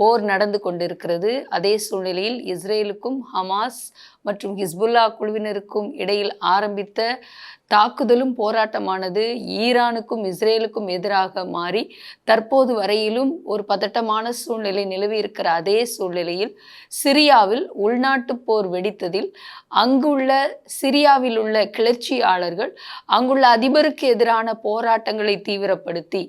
போர் நடந்து கொண்டிருக்கிறது. அதே சூழ்நிலையில் இஸ்ரேலுக்கும் ஹமாஸ் மற்றும் ஹிஸ்புல்லா குழுவினருக்கும் இடையில் ஆரம்பித்த தாக்குதலும் போராட்டமானது ஈரானுக்கும் இஸ்ரேலுக்கும் எதிராக மாறி தற்போது வரையிலும் ஒரு பதட்டமான சூழ்நிலை நிலவி இருக்கிற அதே சூழ்நிலையில் சிரியாவில் உள்நாட்டு போர் வெடித்ததில் அங்குள்ள சிரியாவில் உள்ள கிளர்ச்சியாளர்கள் அங்குள்ள அதிபருக்கு எதிரான போராட்டங்களை தீவிரப்படுத்தி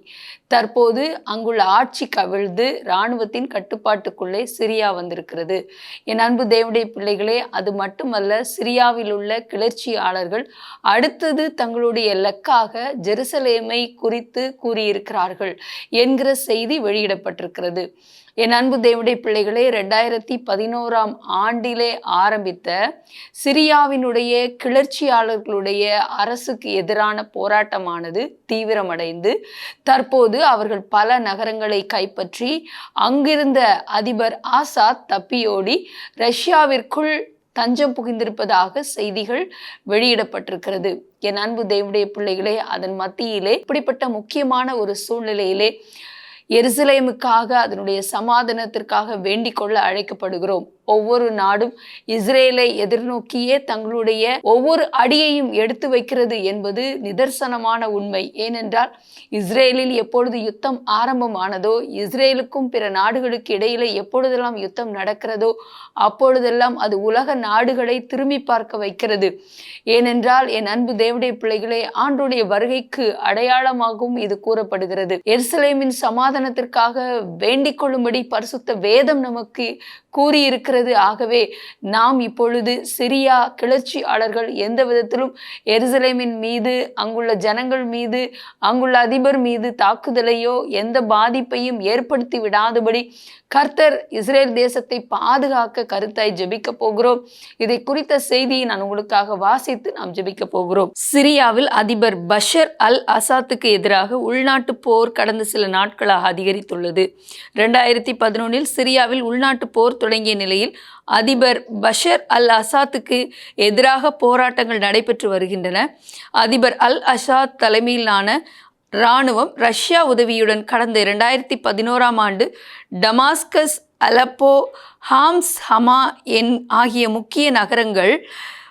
தற்போது அங்குள்ள ஆட்சி கவிழ்ந்து இராணுவத்தின் கட்டுப்பாட்டுக்குள்ளே சிரியா வந்திருக்கிறது. என் அன்பு தேவடைய பிள்ளைகளே அது மட்டுமல்ல சிரியாவில் உள்ள கிளர்ச்சியாளர்கள் அடுத்தது தங்களுடைய லக்காக ஜெருசலேமை குறித்து கூறியிருக்கிறார்கள் என்கிற செய்தி வெளியிடப்பட்டிருக்கிறது. என் அன்பு தேவடைய பிள்ளைகளே ரெண்டாயிரத்தி பதினோராம் ஆண்டிலே ஆரம்பித்த சிரியாவினுடைய கிளர்ச்சியாளர்களுடைய அரசுக்கு எதிரான போராட்டமானது தீவிரமடைந்து தற்போது அவர்கள் பல நகரங்களை கைப்பற்றி அங்கிருந்த அதிபர் ஆசாத் தப்பியோடி ரஷ்யாவிற்குள் தஞ்சம் புகிந்திருப்பதாக செய்திகள் வெளியிடப்பட்டிருக்கிறது. என் அன்பு தேவடைய பிள்ளைகளே அதன் மத்தியிலே இப்படிப்பட்ட முக்கியமான ஒரு சூழ்நிலையிலே எருசலேமுக்காக அதனுடைய சமாதானத்திற்காக வேண்டிக் கொள்ள அழைக்கப்படுகிறோம். ஒவ்வொரு நாடும் இஸ்ரேலை எதிர்நோக்கியே தங்களுடைய ஒவ்வொரு அடியையும் எடுத்து வைக்கிறது என்பது நிதர்சனமான உண்மை. ஏனென்றால் இஸ்ரேலில் எப்பொழுது யுத்தம் ஆரம்பமானதோ இஸ்ரேலுக்கும் பிற நாடுகளுக்கு இடையில எப்பொழுதெல்லாம் யுத்தம் நடக்கிறதோ அப்பொழுதெல்லாம் அது உலக நாடுகளை திரும்பி பார்க்க வைக்கிறது. ஏனென்றால் என் அன்பு தேவடைய பிள்ளைகளே ஆண்டுடைய வருகைக்கு அடையாளமாகவும் இது கூறப்படுகிறது. எருசலேமின் சமாதானத்திற்காக வேண்டிக் கொள்ளும்படி பரிசுத்த வேதம் நமக்கு கூறியிருக்கிறது. ஆகவே நாம் இப்பொழுது சிரியா கிளர்ச்சியாளர்கள் எந்த விதத்திலும் எருசலேமின் மீது அங்குள்ள ஜனங்கள் மீது அங்குள்ள அதிபர் மீது தாக்குதலையோ எந்த பாதிப்பையும் ஏற்படுத்தி விடாதபடி கர்த்தர் இஸ்ரேல் தேசத்தை பாதுகாக்க கருத்தாய் ஜெபிக்க போகிறோம். இதை குறித்த செய்தியை நான் உங்களுக்காக வாசித்து நாம் ஜெபிக்க போகிறோம். சிரியாவில் அதிபர் பஷர் அல் அசாத்துக்கு எதிராக உள்நாட்டு போர் கடந்த சில நாட்களாக அதிகரித்துள்ளது. ரெண்டாயிரத்தி பதினொன்றில் சிரியாவில் உள்நாட்டு போர் தொடங்கிய நிலையில் அதிபர் பஷர் அல் அசாத்துக்கு எதிராக போராட்டங்கள் நடைபெற்று வருகின்றன. அதிபர் அல் அசாத் தலைமையிலான இராணுவம் ரஷ்யா உதவியுடன் கடந்த இரண்டாயிரத்தி பதினோராம் ஆண்டு டமாஸ்கஸ் அலப்போ ஹாம்ஸ் ஹமா என் ஆகிய முக்கிய நகரங்கள்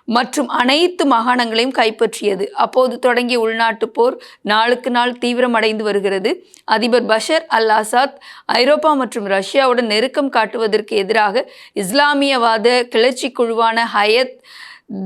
மற்றும் அனைத்து மாகாணங்களையும் கைப்பற்றியது. அப்போது தொடங்கிய உள்நாட்டு போர் நாளுக்கு நாள் தீவிரமடைந்து வருகிறது. அதிபர் பஷர் அல் ஆசாத் ஐரோப்பா மற்றும் ரஷ்யாவுடன் நெருக்கம் காட்டுவதற்கு எதிராக இஸ்லாமியவாத கிளர்ச்சி குழுவான ஹயத்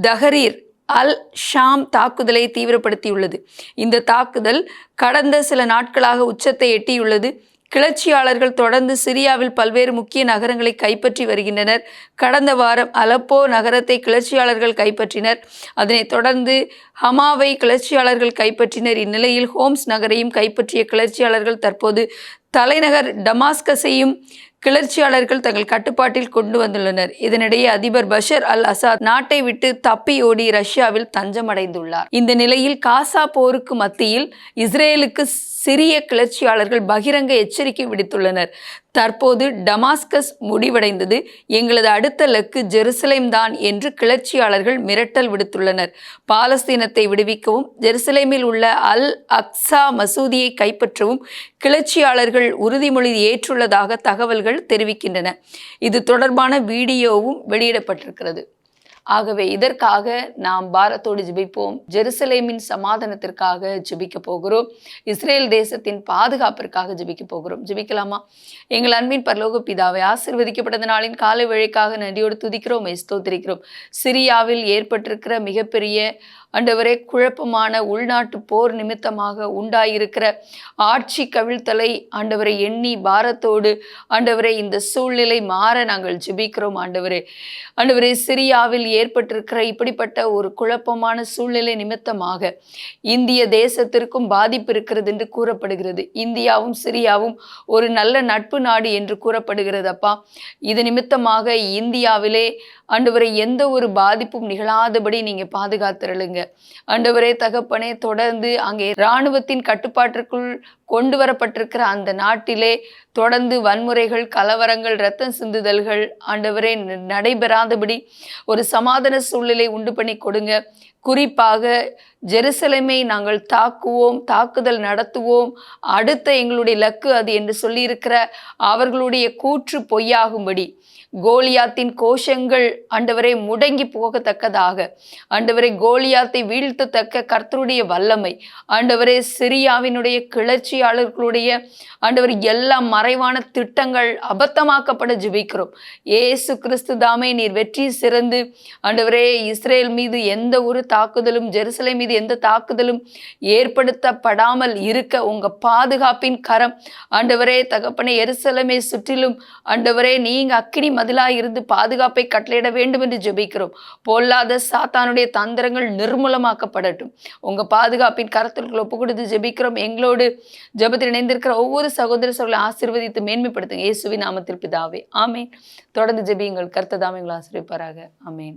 தஹரீர் அல் ஷாம் தாக்குதலை தீவிரப்படுத்தியுள்ளது. இந்த தாக்குதல் கடந்த சில நாட்களாக உச்சத்தை எட்டியுள்ளது. கிளர்ச்சியாளர்கள் தொடர்ந்து சிரியாவில் பல்வேறு முக்கிய நகரங்களை கைப்பற்றி வருகின்றனர். கடந்த வாரம் அலப்போ நகரத்தை கிளர்ச்சியாளர்கள் கைப்பற்றினர். அதனைத் தொடர்ந்து ஹமாவை கிளர்ச்சியாளர்கள் கைப்பற்றினர். இந்நிலையில் ஹோம்ஸ் நகரையும் கைப்பற்றிய கிளர்ச்சியாளர்கள் தற்போது தலைநகர் டமாஸ்கஸையும் கிளர்ச்சியாளர்கள் தங்கள் கட்டுப்பாட்டில் கொண்டு வந்துள்ளனர். இதனிடையே அதிபர் பஷர் அல் அசாத் நாட்டை விட்டு தப்பி ஓடி ரஷ்யாவில் தஞ்சமடைந்துள்ளார். இந்த நிலையில் காசா போருக்கு மத்தியில் இஸ்ரேலுக்கு சிறிய கிளர்ச்சியாளர்கள் பகிரங்க எச்சரிக்கை விடுத்துள்ளனர். தற்போது டமாஸ்கஸ் முடிவடைந்தது. எங்களது அடுத்த லக்கு ஜெருசலேம் தான் என்று கிளர்ச்சியாளர்கள் மிரட்டல் விடுத்துள்ளனர். பாலஸ்தீனத்தை விடுவிக்கவும் ஜெருசலேமில் உள்ள அல் அக்ஸா மசூதியை கைப்பற்றவும் கிளர்ச்சியாளர்கள் உறுதிமொழி ஏற்றுள்ளதாக தகவல்கள் தெரிவிக்கின்றன. இது தொடர்பான வீடியோவும் வெளியிடப்பட்டிருக்கிறது. ஆகவே இதற்காக நாம் பாரத்தோடு ஜெபிப்போம். ஜெருசலேமின் சமாதானத்திற்காக ஜெபிக்க போகிறோம். இஸ்ரேல் தேசத்தின் பாதுகாப்பிற்காக ஜெபிக்க போகிறோம். ஜெபிக்கலாமா? எங்கள் அன்பின் பரலோக பிதாவை ஆசிர்வதிக்கப்பட்ட நாளின் காலை வேளைக்காக நன்றியோடு துதிக்கிறோம் ஸ்தோத்திரிக்கிறோம். சிரியாவில் ஏற்பட்டிருக்கிற மிகப்பெரிய அண்டவரே குழப்பமான உள்நாட்டு போர் நிமித்தமாக உண்டாயிருக்கிற ஆட்சி கவிழ்த்தலை ஆண்டவரை எண்ணி பாரத்தோடு ஆண்டவரை இந்த சூழ்நிலை மாற நாங்கள் ஜெபிக்கிறோம் ஆண்டவரே. ஆண்டவரே சிரியாவில் ஏற்பட்டிருக்கிற இப்படிப்பட்ட ஒரு குழப்பமான சூழ்நிலை நிமித்தமாக இந்திய தேசத்திற்கும் பாதிப்பு இருக்கிறது என்று கூறப்படுகிறது. இந்தியாவும் சிரியாவும் ஒரு நல்ல நட்பு நாடு என்று கூறப்படுகிறது அப்பா இது நிமித்தமாக இந்தியாவிலே ஆண்டவரை எந்த ஒரு பாதிப்பும் நிகழாதபடி நீங்கள் பாதுகாத்துருளுங்க. ஆண்டவரே தகப்பனே தொடர்ந்து அங்கே இராணுவத்தின் கட்டுப்பாட்டிற்குள் கொண்டு வரப்பட்டிருக்கிற அந்த நாட்டிலே தொடர்ந்து வன்முறைகள் கலவரங்கள் இரத்தம் சிந்துதல்கள் ஆண்டவரே ந- நடைபெறாதபடி ஒரு சமாதான சூழ்நிலை உண்டு பண்ணி கொடுங்க. குறிப்பாக ஜெருசலேமை நாங்கள் தாக்குவோம் தாக்குதல் நடத்துவோம். அடுத்த எங்களுடைய லக்கு அது என்று சொல்லியிருக்கிற அவர்களுடைய கூற்று பொய்யாகும்படி. கோலியாத்தின் கோஷங்கள் ஆண்டவரை முடங்கி போகத்தக்கதாக. ஆண்டவரை கோலியாத்தை வீழ்த்தத்தக்க கர்த்தருடைய வல்லமை. ஆண்டவரே சிரியாவினுடைய கிளர்ச்சி ஆட்சியாளர்களுடைய ஆண்டவர் எல்லா மறைவான திட்டங்கள் அபத்தமாக்கப்பட ஜெபிக்கிறோம். ஏசு கிறிஸ்து தாமே நீர் வெற்றி சிறந்து ஆண்டவரே இஸ்ரேல் மீது எந்த ஒரு தாக்குதலும் ஜெருசலேம் மீது எந்த தாக்குதலும் ஏற்படுத்தப்படாமல் இருக்க உங்க பாதுகாப்பின் கரம். ஆண்டவரே தகப்பனை எருசலமே சுற்றிலும் ஆண்டவரே நீங்க அக்கினி மதிலா இருந்து பாதுகாப்பை கட்டளையிட வேண்டும் என்று ஜெபிக்கிறோம். பொல்லாத சாத்தானுடைய தந்திரங்கள் நிர்மூலமாக்கப்படட்டும். உங்க பாதுகாப்பின் கரத்திற்குள் ஒப்பு கொடுத்து ஜெபிக்கிறோம். எங்களோடு ஜெபத்தில் இணைந்திருக்கிற ஒவ்வொரு சகோதர சகோதரர்களை ஆசீர்வதித்து மேன்மைப்படுத்துங்க. இயேசுவின் நாமத்தில் பிதாவே. ஆமென். தொடர்ந்து ஜெபியுங்கள். கர்த்ததாமே உங்களை ஆசீர்வதிப்பாராக. ஆமேன்.